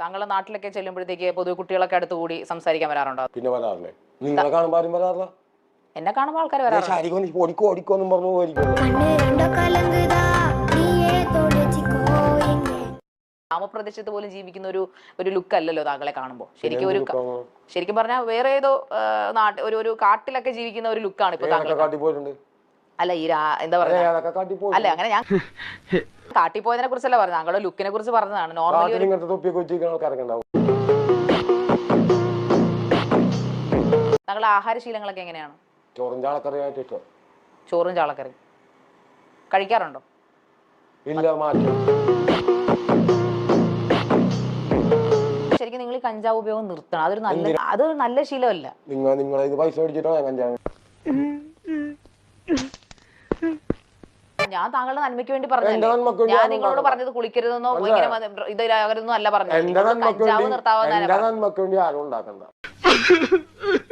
താങ്കളുടെ നാട്ടിലൊക്കെ ചെല്ലുമ്പോഴത്തേക്ക് പൊതു കുട്ടികളൊക്കെ അടുത്ത് കൂടി സംസാരിക്കാൻ വരാറുണ്ടോ? പിന്നെ വരാറില്ലേ? നിങ്ങളെ കാണുമ്പോൾ ആരും വരാറില്ല? എന്നെ കാണുമ്പോൾ ആൾക്കാർ വരാറുണ്ട്? ഓടിക്കോ ഓടിക്കോ എന്നും പറഞ്ഞു ഗ്രാമപ്രദേശത്ത് പോലും ജീവിക്കുന്ന ഒരു ഒരു ലുക്ക് അല്ലല്ലോ താങ്കളെ കാണുമ്പോൾ ശരിക്കും ഒരു ശരിക്കും പറഞ്ഞാൽ വേറെ ഏതോ നാട്ടിൽ ഒരു ഒരു കാട്ടിലൊക്കെ ജീവിക്കുന്ന ഒരു ലുക്കാണ് ഇപ്പൊ താങ്കൾ പോയിട്ടുണ്ട്? അല്ല ഈ രാ- എന്താ പറയുക അല്ല അങ്ങനെ ഞാൻ കാട്ടിപ്പോയതിനെ കുറിച്ചല്ല പറഞ്ഞത്? ഞങ്ങളുടെ ലുക്കിനെ കുറിച്ച് പറഞ്ഞതാണ്. നോർമലി താങ്കളുടെ ആഹാരശീലങ്ങളൊക്കെ എങ്ങനെയാണ്? ചോറും ചാളക്കറിയായിട്ട് ഇഷ്ടം. ചോറും ചാളക്കറി കഴിക്കാറുണ്ടോ? ഇല്ല മാറ്റം. ശരിക്കും നിങ്ങൾ ഈ കഞ്ചാവ് ഉപയോഗം നിർത്തണം. അതൊരു നല്ല അതൊരു നല്ല ശീലമല്ല. നിങ്ങൾ നിങ്ങളെ പൈസ മേടിച്ചിട്ടാണ് കഞ്ചാവ്? ഞാൻ താങ്കളുടെ നന്മയ്ക്ക് വേണ്ടി വേണ്ടി ഞാൻ നിങ്ങളോട് പറഞ്ഞത് കുളിക്കരുതെന്നോ. ഇങ്ങനെ മത- അല്ല കഞ്ചാവ് വേണ്ടി നിർത്താവുന്ന ആരും ഉണ്ടാക്കണ്ട.